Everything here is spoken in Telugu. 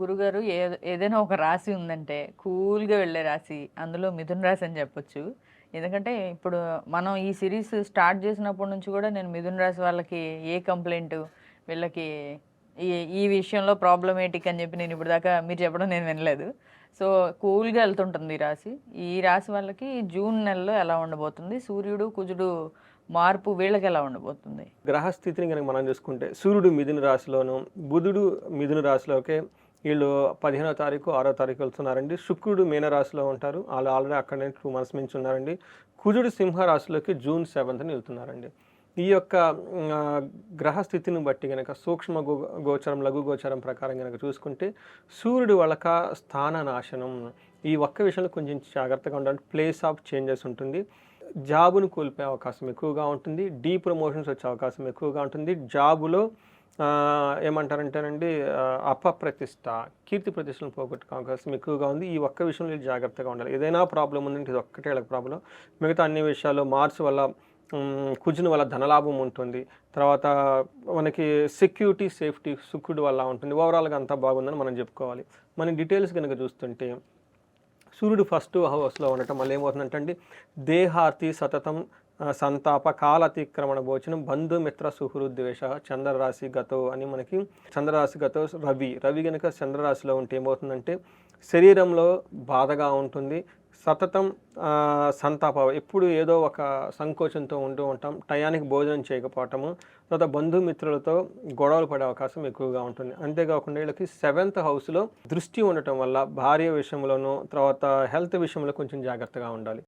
గురుగారు ఏ ఏదైనా ఒక రాశి ఉందంటే కూల్గా వెళ్ళే రాశి అందులో మిథున రాశి అని చెప్పొచ్చు. ఎందుకంటే ఇప్పుడు మనం ఈ సిరీస్ స్టార్ట్ చేసినప్పటి నుంచి కూడా నేను మిథున రాశి వాళ్ళకి ఏ కంప్లైంట్ వీళ్ళకి ఈ ఈ విషయంలో ప్రాబ్లమేటిక్ అని చెప్పి నేను ఇప్పుడు దాకా మీరు చెప్పడం నేను వినలేదు. సో కూల్గా వెళ్తుంటుంది ఈ రాశి. ఈ రాశి వాళ్ళకి జూన్ నెలలో ఎలా ఉండబోతుంది? సూర్యుడు కుజుడు మార్పు వీళ్ళకి ఎలా ఉండబోతుంది? గ్రహస్థితిని కనుక మనం చూసుకుంటే సూర్యుడు మిథున రాశిలోను బుధుడు మిథున రాశిలోకే వీళ్ళు పదిహేనో తారీఖు ఆరో తారీఖు వెళ్తున్నారండి. శుక్రుడు మీనరాశిలో ఉంటారు. వాళ్ళు ఆల్రెడీ అక్కడనే టూ మంత్స్ నుంచి ఉన్నారండి. కుజుడు సింహరాశిలోకి జూన్ సెవెంత్ని వెళ్తున్నారండి. ఈ యొక్క గ్రహస్థితిని బట్టి కనుక సూక్ష్మ గో గోచరం లఘు గోచరం ప్రకారం కనుక చూసుకుంటే సూర్యుడు వాళ్ళక స్థాన నాశనం. ఈ ఒక్క విషయంలో కొంచెం జాగ్రత్తగా ఉండాలి. ప్లేస్ ఆఫ్ చేంజెస్ ఉంటుంది. జాబును కోల్పోయే అవకాశం ఎక్కువగా ఉంటుంది. డీ ప్రమోషన్స్ వచ్చే అవకాశం ఎక్కువగా ఉంటుంది. జాబులో ఏమంటారంటేనండి అపప్రతిష్ట కీర్తి ప్రతిష్టలను పోగొట్టుకునే అవకాశం ఎక్కువగా ఉంది. ఈ ఒక్క విషయంలో వీళ్ళు జాగ్రత్తగా ఉండాలి. ఏదైనా ప్రాబ్లం ఉందంటే ఇది ఒక్కటే ప్రాబ్లం. మిగతా అన్ని విషయాలు మార్చ్ వల్ల మ్, కుజుని వల్ల ధనలాభం ఉంటుంది. తర్వాత మనకి సెక్యూరిటీ సేఫ్టీ సుక్కుడు వల్ల ఉంటుంది. ఓవరాల్గా అంతా బాగుందని మనం చెప్పుకోవాలి. మన డీటెయిల్స్ కనుక చూస్తుంటే సూర్యుడు ఫస్ట్ హౌస్లో ఉండటం వల్ల ఏమవుతుందంటే అండి దేహార్తి సతతం సంతాప కాలతిక్రమణ భోజనం బంధుమిత్ర సుహృద్వేష చంద్రరాశి గతో అని మనకి చంద్రరాశి గతో రవి. రవి కనుక చంద్రరాశిలో ఉంటే ఏమవుతుందంటే శరీరంలో బాధగా ఉంటుంది. సతతం సంతాప ఎప్పుడు ఏదో ఒక సంకోచంతో ఉంటూ ఉంటాం. టయానికి భోజనం చేయకపోవటము తర్వాత బంధుమిత్రులతో గొడవలు పడే అవకాశం ఎక్కువగా ఉంటుంది. అంతేకాకుండా వీళ్ళకి సెవెంత్ హౌస్లో దృష్టి ఉండటం వల్ల భార్య విషయంలోనూ తర్వాత హెల్త్ విషయంలో కొంచెం జాగ్రత్తగా ఉండాలి.